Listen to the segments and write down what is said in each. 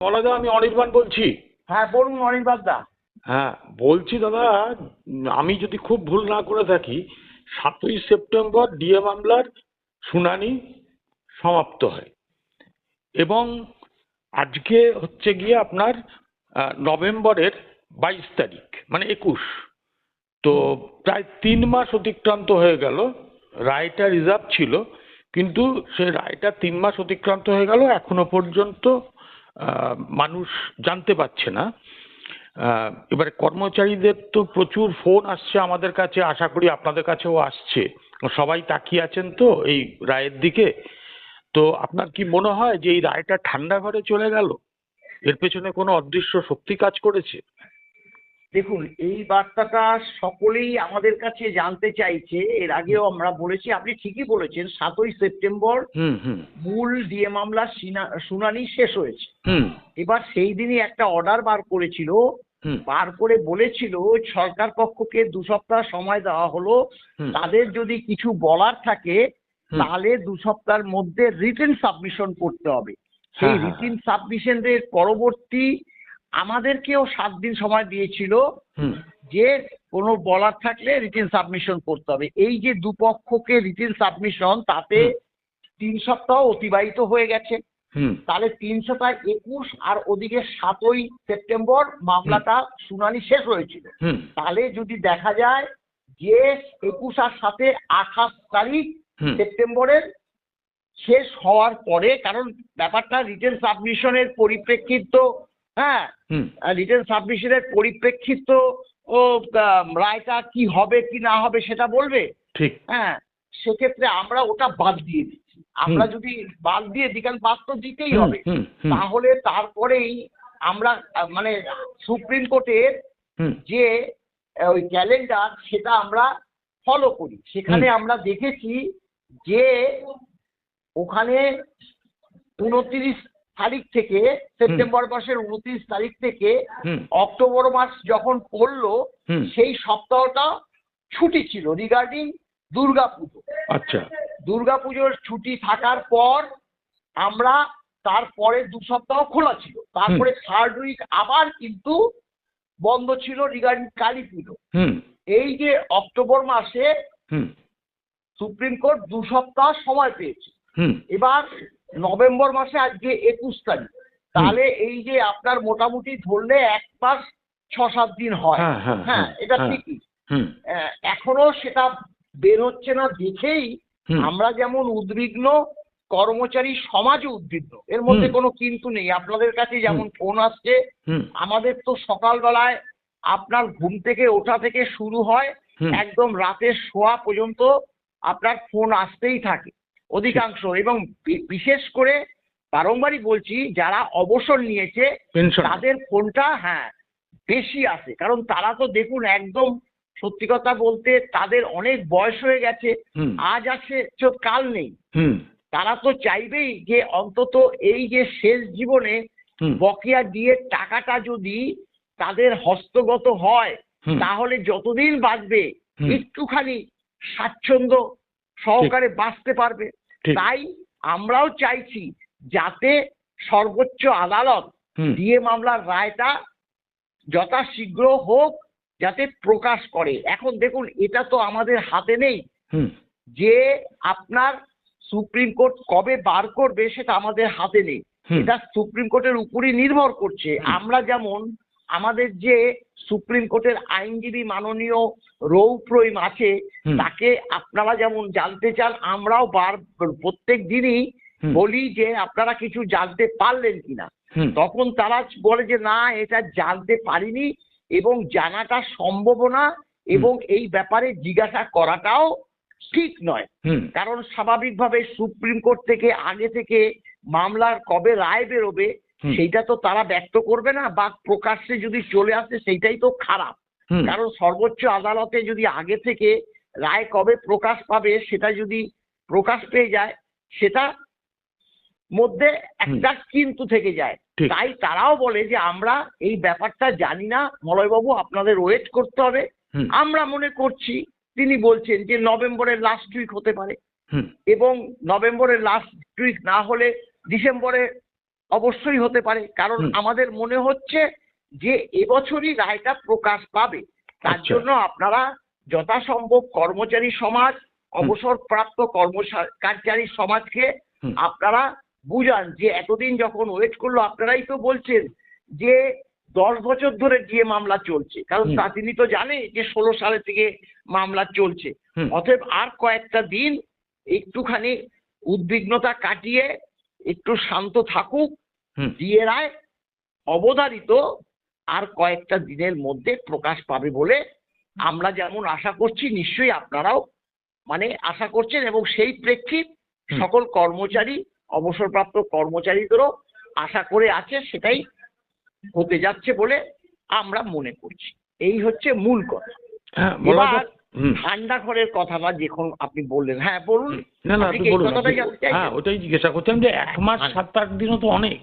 মলাদা আমি অনির্বাণ বলছি। হ্যাঁ বলুন অনির্বাণ দা। হ্যাঁ বলছি দাদা আমি যদি খুব ভুল না করে থাকি সাতই সেপ্টেম্বর ডিএ মামলার শুনানি সমাপ্ত হয়। এবং আজকে হচ্ছে গিয়ে আপনার নভেম্বরের বাইশ তারিখ মানে একুশ। তো প্রায় তিন মাস অতিক্রান্ত হয়ে গেল রায়টা রিজার্ভ ছিল কিন্তু সে রায়টা তিন মাস অতিক্রান্ত হয়ে গেল এখনও পর্যন্ত মানুষ জানতে পারছে না। এবারে কর্মচারীদের তো প্রচুর ফোন আসছে আমাদের কাছে, আশা করি আপনাদের কাছেও আসছে। সবাই তাকিয়ে আছেন তো এই রায়ের দিকে। তো আপনার কি মনে হয় যে এই রায়টা ঠান্ডা ঘরে চলে গেল? এর পেছনে কোনো অদৃশ্য শক্তি কাজ করেছে? দেখুন এই বার্তাটা সকলেই আমাদের কাছে জানতে চাইছে। এর আগেও আমরা বলেছি আপনি ঠিকই বলেছেন সাতই সেপ্টেম্বর মূল ডিএ মামলার শুনানি শেষ হয়েছে। এবার সেই দিনই একটা অর্ডার বার করেছিল বার করে বলেছিল সরকার পক্ষকে দু সপ্তাহ সময় দেওয়া হলো। তাদের যদি কিছু বলার থাকে তাহলে দু সপ্তাহের মধ্যে রিটেন সাবমিশন করতে হবে। সেই হ্যাঁ, হ্যাঁ। রিটেন সাবমিশনের পরবর্তী আমাদেরকেও সাত দিন সময় দিয়েছিল যে কোনো বলার থাকলে রিটেন সাবমিশন করতে হবে। এই যে দুপক্ষকে রিটেন সাবমিশন তাতে তিন সপ্তাহ অতিবাহিত হয়ে গেছে। তাহলে তিনশোটা একুশ আর ওদিকে সাতই সেপ্টেম্বর মামলাটা শুনানি শেষ হয়েছিল। হুম। তাহলে যদি দেখা যায় যে একুশ আর সাথে আঠাশ তারিখ সেপ্টেম্বরের শেষ হওয়ার পরে কারণ ব্যাপারটা রিটেন সাবমিশনের পরিপ্রেক্ষিত হ্যাঁ রিটেন সাবমিশনের পরিপ্রেক্ষিত ও রায়টা কি হবে কি না হবে সেটা বলবে? ঠিক। হ্যাঁ সেক্ষেত্রে আমরা ওটা বাদ দিয়ে দিচ্ছি। আমরা যদি বাদ দিয়ে দিই কারণ বাদ তো দিতেই হবে। তাহলে তারপরেই আমরা মানে সুপ্রিম কোর্টের যে ওই ক্যালেন্ডার সেটা আমরা ফলো করি। সেখানে আমরা দেখেছি যে ওখানে উনত্রিশ তারিখ থেকে সেপ্টেম্বর মাসের উনত্রিশ তারিখ থেকে অক্টোবর মাস যখন পড়ল সেই সপ্তাহটা ছুটি ছিল রিগার্ডিং দুর্গা পুজো আচ্ছা। দুর্গাপুজোর ছুটি থাকার পর আমরা তারপরে দু সপ্তাহ খোলা ছিল। তারপরে থার্ড উইক আবার কিন্তু বন্ধ ছিল রিগার্ডিং কালী পুজো। হুম। এই যে অক্টোবর মাসে হুম। সুপ্রিম কোর্ট দু সপ্তাহ সময় পেয়েছে। হুম। এবার নভেম্বর মাসে আজকে একুশ তারিখ। তাহলে এই যে আপনার মোটামুটি ধরলে এক মাস ছ সাত দিন হয়। হ্যাঁ, হ্যাঁ, হ্যাঁ হ্যাঁ, এটা। ঠিকই। এখনও সেটা বের হচ্ছে না দেখেই আমরা যেমন উদ্বিগ্ন কর্মচারী সমাজও উদ্বিগ্ন। এর মধ্যে কোনো কিন্তু নেই। আপনাদের কাছে যেমন ফোন আসছে আমাদের তো সকালবেলায় আপনার ঘুম থেকে ওঠা থেকে শুরু হয়। একদম রাতের শোয়া পর্যন্ত আপনার ফোন আসতেই থাকে। অধিকাংশ এবং বিশেষ করে বারংবারই বলছি যারা অবসর নিয়েছে তাদের ফোনটা হ্যাঁ বেশি আসে কারণ তারা তো দেখুন একদম সত্যি কথা বলতে তাদের অনেক বয়স হয়ে গেছে। আজ আছে তো কাল নেই। তারা তো চাইবেই যে অন্তত এই যে শেষ জীবনে বকেয়া দিয়ে টাকাটা যদি তাদের হস্তগত হয় তাহলে যতদিন বাঁচবে। একটুখানি স্বাচ্ছন্দ্য সহকারে বাঁচতে পারবে। তাই আমরাও চাইছি যাতে সর্বোচ্চ আদালত ডিএ মামলার রায়টা যথাশীঘ্র হোক যাতে প্রকাশ করে। এখন দেখুন এটা তো আমাদের হাতে নেই। যে আপনার সুপ্রিম কোর্ট কবে বার করবে সেটা আমাদের হাতে নেই। এটা সুপ্রিম কোর্টের উপরই নির্ভর করছে। আমরা যেমন আমাদের যে সুপ্রিম কোর্টের আইনজীবী মাননীয় রৌপ্রইম আছে তাকে আপনারা যেমন জানতে চান আমরাও বার প্রত্যেক দিনই বলি যে আপনারা কিছু জানতে পারলেন কিনা। তখন তারা বলে যে না এটা জানতে পারিনি এবং জানাটা সম্ভব না এবং এই ব্যাপারে জিজ্ঞাসা করাটাও ঠিক নয়। কারণ স্বাভাবিকভাবে সুপ্রিম কোর্ট থেকে আগে থেকে মামলার কবে রায় বেরোবে। সেইটা তো তারা ব্যক্ত করবে না বা প্রকাশ্যে যদি চলে আসে সেইটাই তো খারাপ। কারণ সর্বোচ্চ আদালতে যদি আগে থেকে রায় কবে প্রকাশ পাবে সেটা যদি প্রকাশ পেয়ে যায় সেটা মধ্যে একটা কিন্তু থেকে যায়। তাই তারাও বলে যে আমরা এই ব্যাপারটা জানি না মলয়বাবু আপনাদের ওয়েট করতে হবে। আমরা মনে করছি তিনি বলছেন যে নভেম্বরের লাস্ট উইক হতে পারে। এবং নভেম্বরের লাস্ট উইক না হলে ডিসেম্বরে অবশ্যই হতে পারে। কারণ আমাদের মনে হচ্ছে যে এবছরই রায়টা প্রকাশ পাবে। তার আচ্ছা। জন্য আপনারা যথাসম্ভব কর্মচারী সমাজ অবসরপ্রাপ্ত কর্মচারী সমাজকে আপনারা বুঝান যে এতদিন যখন ওয়েট করল আপনারাই তো বলছেন যে দশ বছর ধরে ডিএ মামলা চলছে। কারণ তা তিনি তো জানে যে ষোলো সালে থেকে মামলা চলছে। অতএব আর কয়েকটা দিন একটুখানি উদ্বিগ্নতা কাটিয়ে একটু শান্ত থাকুক হুম। ডিএ রায় অবধারিত আর কয়েকটা দিনের মধ্যে প্রকাশ পাবে বলে আমরা যেমন আশা করছি নিশ্চয়ই আপনারাও মানে আশা করছেন এবং সেই প্রেক্ষিত সকল কর্মচারী অবসরপ্রাপ্ত কর্মচারীদেরও আশা করে আছে সেটাই হতে যাচ্ছে বলে আমরা মনে করছি। এই হচ্ছে মূল কথা। হ্যাঁ। ঠান্ডা ঘরের কথাটা যখন আপনি বললেন। হ্যাঁ বলুন। না না আপনি বলুন? হ্যাঁ ওটাই জিজ্ঞাসা করছিলাম যে এক মাস হ্যাঁ। সাত আট দিনও তো অনেক।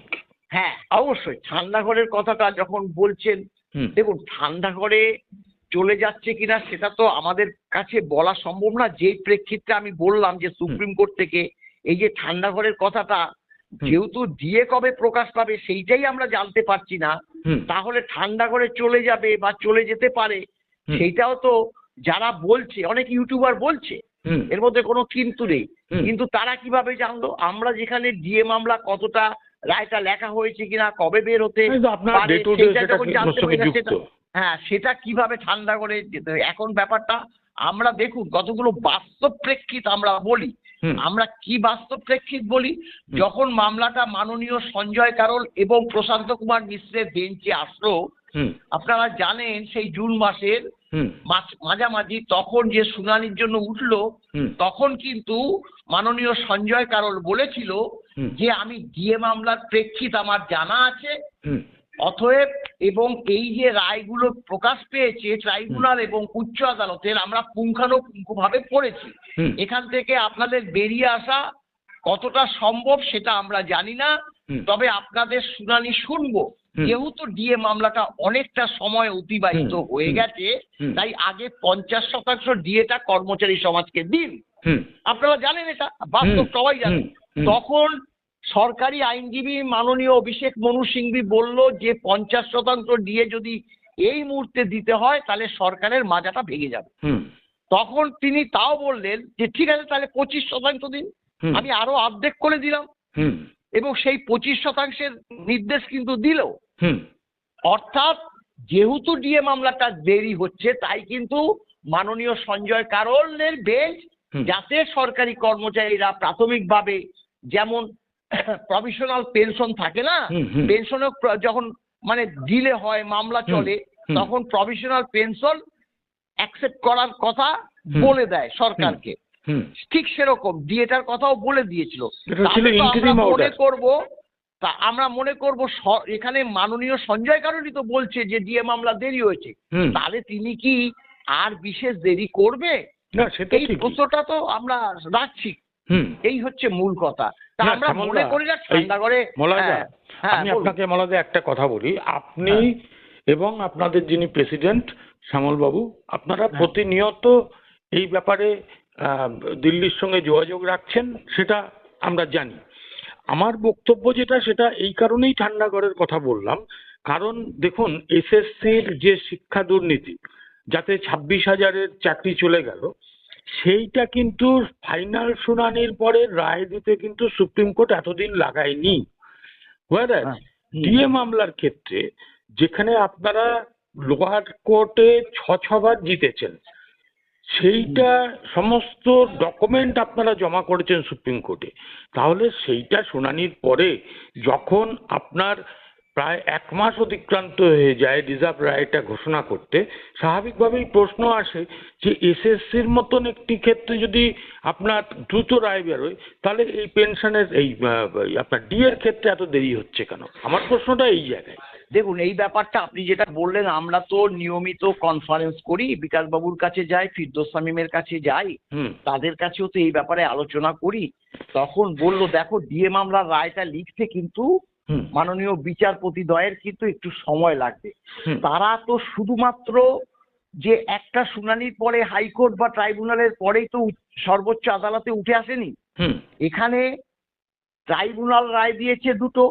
হ্যাঁ অবশ্যই। ঠান্ডা ঘরের কথাটা যখন বলছেন দেখুন ঠান্ডা ঘরে চলে যাচ্ছে কিনা সেটা তো আমাদের কাছে বলা সম্ভব না। যে প্রেক্ষিতে আমি বললাম যে সুপ্রিম কোর্ট থেকে এই যে ঠান্ডা ঘরের কথাটা যেহেতু দিয়ে কবে প্রকাশ পাবে সেইটাই আমরা জানতে পারছি না তাহলে ঠান্ডা ঘরে চলে যাবে বা চলে যেতে পারে। সেইটাও তো যারা বলছে অনেক ইউটিউবার বলছে এর মধ্যে কোনো কিন্তু নেই। কিন্তু তারা কীভাবে জানলো? আমরা যেখানে ডিএ মামলা কতটা রায়টা লেখা হয়েছে কিনা কবে বের হতে হ্যাঁ সেটা কীভাবে ঠান্ডা করে এখন ব্যাপারটা আমরা দেখুন কতগুলো বাস্তব প্রেক্ষিত আমরা বলি। আমরা কি বাস্তব প্রেক্ষিত বলি? যখন মামলাটা মাননীয় সঞ্জয় কারল এবং প্রশান্ত কুমার মিশ্রের বেঞ্চে আসলো আপনারা জানেন সেই জুন মাসের মাঝামাঝি তখন যে শুনানির জন্য উঠল তখন কিন্তু মাননীয় সঞ্জয় কারল বলেছিল যে আমি ডিএ মামলার প্রেক্ষিত আমার জানা আছে। অতএব এবং এই যে রায়গুলো প্রকাশ পেয়েছে ট্রাইব্যুনাল এবং উচ্চ আদালতের আমরা পুঙ্খানুপুঙ্খভাবে পড়েছি। এখান থেকে আপনাদের বেরিয়ে আসা কতটা সম্ভব সেটা আমরা জানি না। তবে আপনাদের শুনানি শুনব। যেহেতু ডিএ মামলাটা অনেকটা সময় অতিবাহিত হয়ে গেছে তাই আগে পঞ্চাশ শতাংশ ডিএটা কর্মচারী সমাজকে দিন। আপনারা জানেন এটা বাস্তব সবাই জানেন। তখন সরকারি আইনজীবী মাননীয় অভিষেক মনু সিংভি বলল যে পঞ্চাশ শতাংশ ডিএ যদি এই মুহূর্তে দিতে হয় তাহলে সরকারের মাজাটা ভেঙে যাবে। তখন তিনি তাও বললেন যে ঠিক আছে তাহলে পঁচিশ শতাংশ দিন। আমি আরও অর্ধেক করে দিলাম। এবং সেই পঁচিশ শতাংশের নির্দেশ কিন্তু দিল। হুম। অর্থাৎ যেহেতু ডিএ মামলাটা দেরি হচ্ছে তাই কিন্তু মাননীয় সঞ্জয় কারলের বেঞ্চ যাতে সরকারি কর্মচারীরা প্রাথমিকভাবে যেমন প্রভিশনাল পেনশন থাকে না। পেনশনও যখন মানে ডিলে হয় মামলা চলে তখন প্রভিশনাল পেনশন অ্যাকসেপ্ট করার কথা বলে দেয় সরকারকে। ঠিক সেরকম ডিএটার কথাও বলে দিয়েছিল। মনে। করব তা আমরা মনে করব এখানে মাননীয় সঞ্জয় কারণই তো বলছে যে ডিএ মামলা দেরি হয়েছে। তাহলে তিনি কি আর বিশেষ দেরি করবে? এই প্রশ্নটা তো আমরা রাখছি। এই হচ্ছে মূল কথা। তা আমরা মনে করি না ঠান্ডা হ্যাঁ, হ্যাঁ, আমি আপনাকে মলয়দা একটা কথা বলি। আপনি এবং আপনাদের যিনি প্রেসিডেন্ট শ্যামলবাবু আপনারা হ্যাঁ। প্রতিনিয়ত এই ব্যাপারে আহ, দিল্লির সঙ্গে যোগাযোগ রাখছেন সেটা আমরা জানি। আমার বক্তব্য যেটা সেটা এই কারণেই ঠান্ডা ঘরের কথা বললাম। কারণ দেখুন এসএসসির যে শিক্ষা দুর্নীতি যাতে ছাব্বিশ হাজারের চাকরি চলে গেল সেইটা কিন্তু ফাইনাল শুনানির পরে রায় দিতে কিন্তু সুপ্রিম কোর্ট এতদিন লাগায়নি। হ্যাঁ, ডিএ মামলার ক্ষেত্রে যেখানে আপনারা লোয়ার কোর্টে ছ ছবার জিতেছেন সেইটা সমস্ত ডকুমেন্ট আপনারা জমা করেছেন সুপ্রিম কোর্টে। তাহলে সেইটা শুনানির পরে যখন আপনার প্রায় এক মাস অতিক্রান্ত হয়ে যায় রিজার্ভ রায়টা ঘোষণা করতে, স্বাভাবিকভাবেই প্রশ্ন আসে যে এসএসসির মতন একটি ক্ষেত্রে যদি আপনার দ্রুত রায় বেরোয়, তাহলে এই পেনশনের এই আপনার ডিএর ক্ষেত্রে এত দেরি হচ্ছে কেন? আমার প্রশ্নটা এই জায়গায়। দেখুন এই ব্যাপারটা আপনি যেটা বললেন আমরা তো নিয়মিত কনফারেন্স করি বিকাশবাবুর কাছে যাই ফিরদোস শামীমের কাছে যাই তাদের কাছেও তো এই ব্যাপারে আলোচনা করি। তখন বলল দেখো ডিএ মামলার রায়টা লিখতে কিন্তু মাননীয় বিচারপতি দ্বয়ের কিন্তু একটু সময় লাগবে। তারা তো শুধুমাত্র যে একটা শুনানির পরে হাইকোর্ট বা ট্রাইব্যুনালের পরেই তো সর্বোচ্চ আদালতে উঠে আসেনি। এখানে ট্রাইব্যুনাল রায় দিয়েছে দুটো।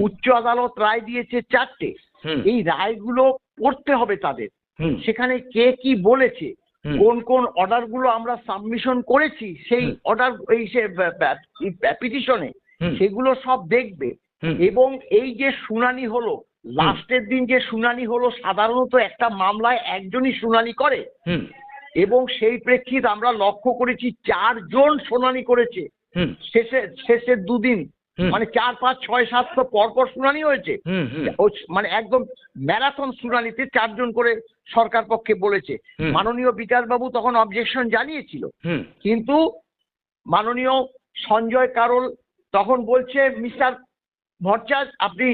উচ্চ আদালত রায় দিয়েছে চারটে। এই রায়গুলো পড়তে হবে তাদের। সেখানে কে কি বলেছে কোন কোন অর্ডারগুলো আমরা সাবমিশন করেছি সেই অর্ডার এই সে পিটিশনে সেগুলো সব দেখবে। এবং এই যে শুনানি হলো লাস্টের দিন যে শুনানি হলো সাধারণত একটা মামলায় একজনই শুনানি করে। এবং সেই প্রেক্ষিত আমরা লক্ষ্য করেছি চারজন শুনানি করেছে। শেষে শেষের দুদিন মানে চার পাঁচ ছয় সাত তো পরপর শুনানি হয়েছে। মানে একদম ম্যারাথন শুনানিতে চারজন করে সরকার পক্ষে বলেছে। মাননীয় বিচারবাবু তখন অবজেকশন জানিয়েছিল। কিন্তু মাননীয় সঞ্জয় কারোল তখন বলছে মিস্টার ভট্টাচ আপনি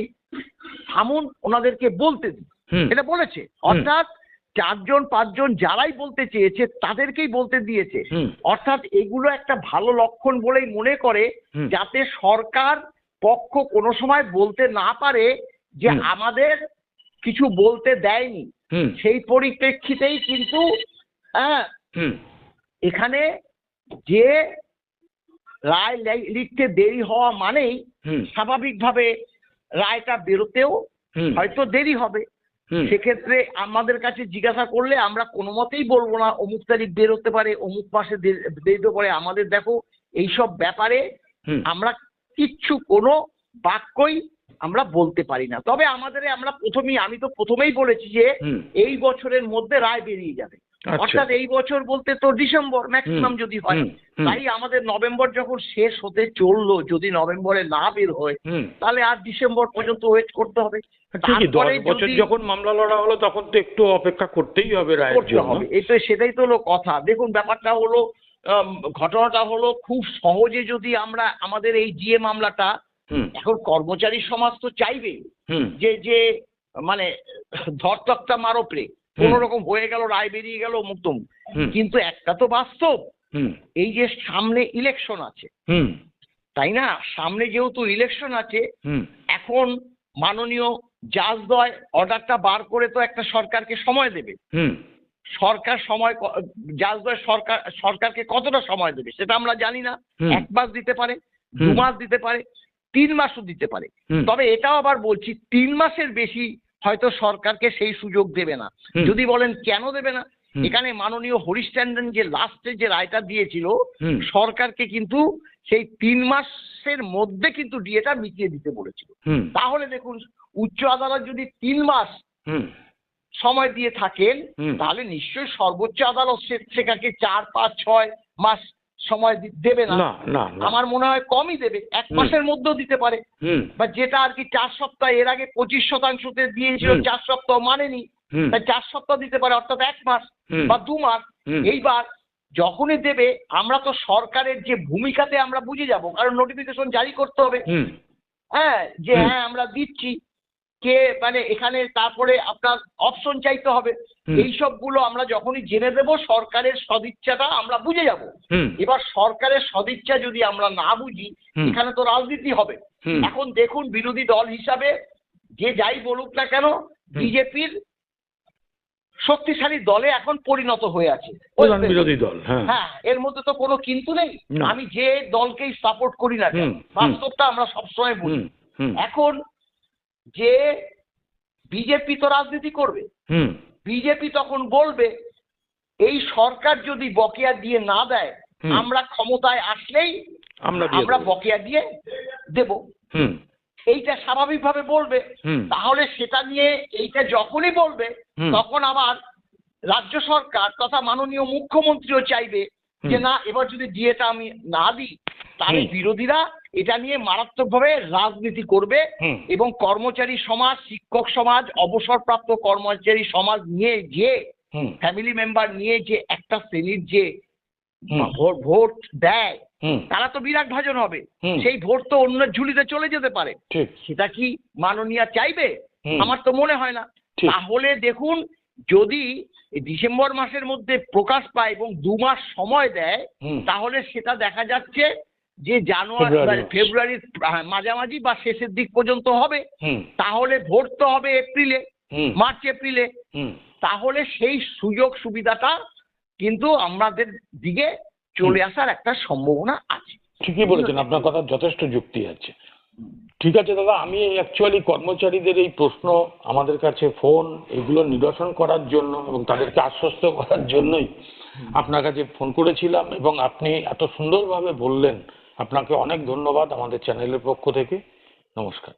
থামুন ওনাদেরকে বলতে দিন। এটা বলেছে। অর্থাৎ চারজন পাঁচজন যারাই বলতে চেয়েছে তাদেরকেই বলতে দিয়েছে। অর্থাৎ এগুলো একটা ভালো লক্ষণ বলেই মনে করে যাতে সরকার পক্ষ কোনো সময় বলতে না পারে যে আমাদের কিছু বলতে দেয়নি। সেই পরিপ্রেক্ষিতেই কিন্তু হ্যাঁ এখানে যে রায় লিখতে দেরি হওয়া মানেই স্বাভাবিকভাবে রায়টা বেরোতেও হয়তো দেরি হবে। সেক্ষেত্রে আমাদের কাছে জিজ্ঞাসা করলে আমরা কোনো মতেই বলব না অমুক তারিখ বেরোতে পারে অমুক মাসে বেরোতে পারে। আমাদের দেখো এইসব ব্যাপারে আমরা কিচ্ছু কোনো বাক্যই আমরা বলতে পারি না। তবে আমাদের আমরা প্রথমেই আমি তো প্রথমেই বলেছি যে এই বছরের মধ্যে রায় বেরিয়ে যাবে। অর্থাৎ এই বছর বলতে তো ডিসেম্বর ম্যাক্সিমাম যদি হয়। তাই আমাদের নভেম্বর যখন শেষ হতে চলল যদি নভেম্বরে না বের হয় তাহলে আর ডিসেম্বর পর্যন্ত ওয়েট করতে হবে। ঠিকই দশ বছর যখন মামলা লড়া হলো তখন তো একটু অপেক্ষা করতেই হবে রায়ের জন্য। হবে এই তো সেটাই তো হলো কথা। দেখুন ব্যাপারটা হলো ঘটনাটা হলো খুব সহজে যদি আমরা আমাদের এই জিএ মামলাটা এখন কর্মচারী সমাজ তো চাইবে যে যে মানে ধরতকটা মারোপরে। কোন রকম হয়ে গেল রায় বেরিয়ে গেল মুক্তম কিন্তু একটা তো বাস্তব। হুম, এই যে সামনে ইলেকশন আছে। হুম, তাই না? সামনে যেহেতু ইলেকশন আছে এখন মাননীয় জাজদয় অর্ডারটা বার করে তো একটা সরকারকে সময় দেবে। হুম, সরকার সময় জাজদয় সরকার সরকারকে কতটা সময় দেবে সেটা আমরা জানি না। এক মাস দিতে পারে দু মাস দিতে পারে তিন মাসও দিতে পারে। তবে এটাও আবার বলছি তিন মাসের বেশি হয়তো সরকারকে সেই সুযোগ দেবে না। যদি বলেন কেন দেবে না? এখানে মাননীয় হরিশ ট্যান্ডন যে লাস্টে যে রায়টা দিয়েছিল সরকারকে কিন্তু সেই তিন মাসের মধ্যে কিন্তু ডিএটা মিটিয়ে দিতে বলেছিল। তাহলে দেখুন উচ্চ আদালত যদি তিন মাস সময় দিয়ে থাকেন তাহলে নিশ্চয়ই সর্বোচ্চ আদালত সে- সেখানে চার পাঁচ ছয় মাস সময় দেবে না। আমার মনে হয় কমই দেবে। এক মাসের মধ্যেও দিতে পারে। হুম, বা যেটা আর কি চার সপ্তাহ এর আগে পঁচিশ শতাংশতে দিয়েছিল চার সপ্তাহ মানেনি। তাই চার সপ্তাহ দিতে পারে অর্থাৎ এক মাস বা দু মাস। এইবার যখনই দেবে আমরা তো সরকারের যে ভূমিকাতে আমরা বুঝে যাব। কারণ নোটিফিকেশন জারি করতে হবে। হ্যাঁ যে হ্যাঁ আমরা দিচ্ছি। কে মানে এখানে তারপরে আপনার অপশন চাইতে হবে। এই সবগুলো আমরা যখনই জেনে দেব সরকারের সদিচ্ছাটা আমরা বুঝে যাব। এবার সরকারের সদিচ্ছা যদি আমরা না বুঝি এখানে তো রাজনীতি হবে। এখন দেখুন বিরোধী দল হিসাবে যে যাই বলুক না কেন বিজেপির শক্তিশালী দলে এখন পরিণত হয়ে আছে। বিরোধী দল হ্যাঁ। হ্যাঁ এর মধ্যে তো কোনো কিন্তু নেই। আমি যে দলকেই সাপোর্ট করি না। বাস্তবটা আমরা সবসময় বলি। এখন যে বিজেপি তো রাজনীতি করবে বিজেপি তখন বলবে এই সরকার যদি বকেয়া দিয়ে না দেয় আমরা ক্ষমতায় আসলেই আমরা। বকেয়া দিয়ে দেব। হুম, এইটা স্বাভাবিকভাবে বলবে। তাহলে সেটা নিয়ে এইটা যখনই বলবে তখন আবার রাজ্য সরকার তথা মাননীয় মুখ্যমন্ত্রীও চাইবে যে না এবার যদি ডিএটা আমি না দিই তাহলে বিরোধীরা এটা নিয়ে মারাত্মকভাবে রাজনীতি করবে এবং কর্মচারী সমাজ শিক্ষক সমাজ অবসরপ্রাপ্ত কর্মচারী সমাজ নিয়ে যে ফ্যামিলি মেম্বার নিয়ে যে একটা শ্রেণির যে। ভোট দেয় তারা তো বিরাট ভাজন হবে। সেই ভোট তো অন্য ঝুলিতে চলে যেতে পারে। সেটা কি মাননীয়া চাইবে? আমার তো মনে হয় না। তাহলে দেখুন যদি ডিসেম্বর মাসের মধ্যে প্রকাশ পায় এবং দু মাস সময় দেয় তাহলে সেটা দেখা যাচ্ছে যে জানুয়ারি ফেব্রুয়ারি ফেব্রুয়ারির মাঝামাঝি বা শেষের দিক পর্যন্ত হবে তাহলে ভোট তো হবে এপ্রিলে মার্চ এপ্রিলে। তাহলে সেই সুযোগ সুবিধাটা কিন্তু আমাদের দিকে চলে আসার একটা সম্ভাবনা আছে। ঠিকই বলেছেন আপনার কথা যথেষ্ট যুক্তি আছে। ঠিক আছে দাদা আমি অ্যাকচুয়ালি কর্মচারীদের এই প্রশ্ন আমাদের কাছে ফোন এগুলো নিরসন করার জন্য এবং তাদেরকে আশ্বস্ত করার জন্যই আপনার কাছে ফোন করেছিলাম এবং আপনি এত সুন্দরভাবে বললেন আপনাকে অনেক ধন্যবাদ আমাদের চ্যানেলের পক্ষ থেকে। নমস্কার।